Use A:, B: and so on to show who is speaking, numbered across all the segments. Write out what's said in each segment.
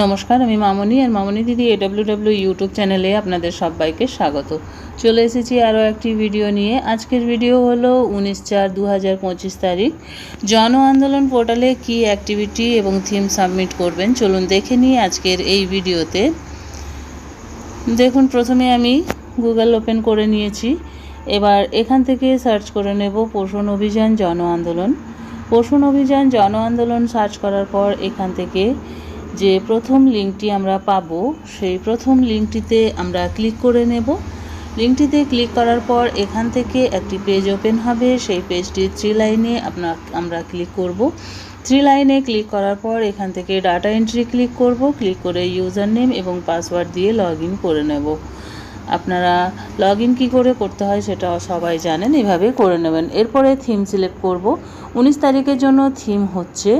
A: নমস্কার, আমি মামনি আর মামনি দিদি এডাব্লিউ ডাব্লিউ ইউটিউব চ্যানেলে আপনাদের সবাইকে স্বাগত। চলে এসেছি আরও একটি ভিডিও নিয়ে। আজকের ভিডিও হলো উনিশ চার দু হাজার পঁচিশ তারিখ। জন আন্দোলন পোর্টালে কি অ্যাক্টিভিটি এবং থিম সাবমিট করবেন? চলুন দেখে নিই আজকের এই ভিডিওতে দেখুন, প্রথমে আমি গুগল ওপেন করে নিয়েছি। এবার এখান থেকে সার্চ করে নেব পোষণ অভিযান জন আন্দোলন। পোষণ অভিযান জন আন্দোলন সার্চ করার পর এখান থেকে যে প্রথম লিঙ্কটি আমরা পাবো, সেই প্রথম লিঙ্কটিতে আমরা ক্লিক করে নেব। লিঙ্কটিতে ক্লিক করার পর এখান থেকে একটি পেজ ওপেন হবে, সেই পেজটি থ্রি লাইনে আপনার আমরা ক্লিক করব। থ্রি লাইনে ক্লিক করার পর এখান থেকে ডাটা এন্ট্রি ক্লিক করব, ক্লিক করে ইউজার নেম এবং পাসওয়ার্ড দিয়ে লগ করে নেব। আপনারা লগ ইন কী করে করতে হয় সেটা সবাই জানেন, এভাবে করে নেবেন। এরপরে থিম সিলেক্ট করব। উনিশ তারিখের জন্য থিম হচ্ছে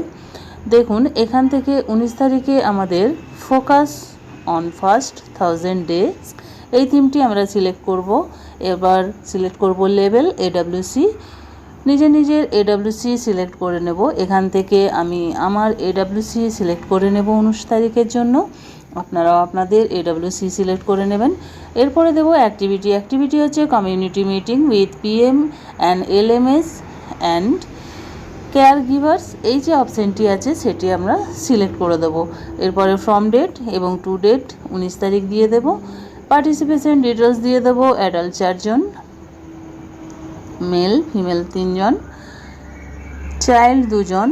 A: দেখুন, এখান থেকে উনিশ তারিখে আমাদের focus on first thousand days এই থিমটি আমরা সিলেক্ট করব। এবার সিলেক্ট করব লেভেল এডাব্লিউসি নিজে নিজের এডাব্লিউসি সিলেক্ট করে নেব। এখান থেকে আমি আমার এডাব্লিউসি সিলেক্ট করে নেব উনিশ তারিখের জন্য। আপনারাও আপনাদের এডাব্লিউসি সিলেক্ট করে নেবেন। এরপরে দেবো অ্যাক্টিভিটি অ্যাক্টিভিটি হচ্ছে community meeting with PM and LMS and care givers এই যে অপশানটি আছে, সেটি আমরা সিলেক্ট করে দেবো। এরপরে ফ্রম ডেট এবং টু ডেট উনিশ তারিখ দিয়ে দেব। পার্টিসিপেশন ডিটেলস দিয়ে দেবো অ্যাডাল্ট চারজন মেল ফিমেল তিনজন চাইল্ড দুজন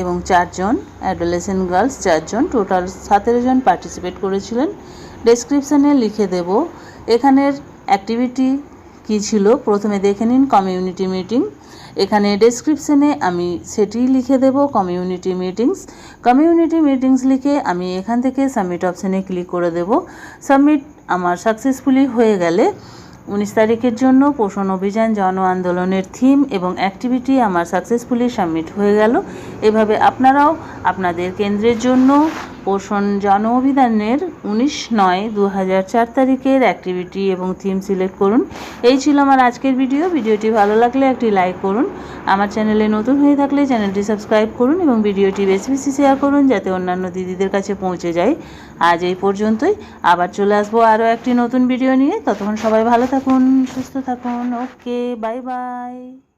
A: এবং চারজন অ্যাডোলেসেন্ট গার্লস চারজন টোটাল সতেরো জন পার্টিসিপেট করেছিলেন। ডেসক্রিপশানে লিখে দেব, এখানের অ্যাক্টিভিটি কী ছিল? প্রথমে দেখে নিন কমিউনিটি মিটিং এখানে ডেসক্রিপশনে আমি সেটি লিখে দেব কমিউনিটি মিটিংস কমিউনিটি মিটিংস লিখে আমি এখান থেকে সাবমিট অপশানে ক্লিক করে দেব। সাবমিট আমার সাকসেসফুলি হয়ে গেলে উনিশ তারিখের জন্য পোষণ অভিযান, জন আন্দোলনের থিম এবং অ্যাক্টিভিটি আমার সাকসেসফুলি সাবমিট হয়ে গেল। এভাবে আপনারাও আপনাদের কেন্দ্রের জন্য পোষণ জন অভিধানের উনিশ নয় দু চার তারিখের অ্যাক্টিভিটি এবং থিম সিলেক্ট করুন। এই ছিল আমার আজকের ভিডিও ভিডিওটি ভালো লাগলে একটি লাইক করুন। আমার চ্যানেলে নতুন হয়ে থাকলে চ্যানেলটি সাবস্ক্রাইব করুন এবং ভিডিওটি বেশি বেশি শেয়ার করুন যাতে অন্যান্য দিদিদের কাছে পৌঁছে যায়। আজ এই পর্যন্তই। আবার চলে আসব আরও একটি নতুন ভিডিও নিয়ে। ততক্ষণ সবাই ভালো থাকুন, সুস্থ থাকুন। Okay bye bye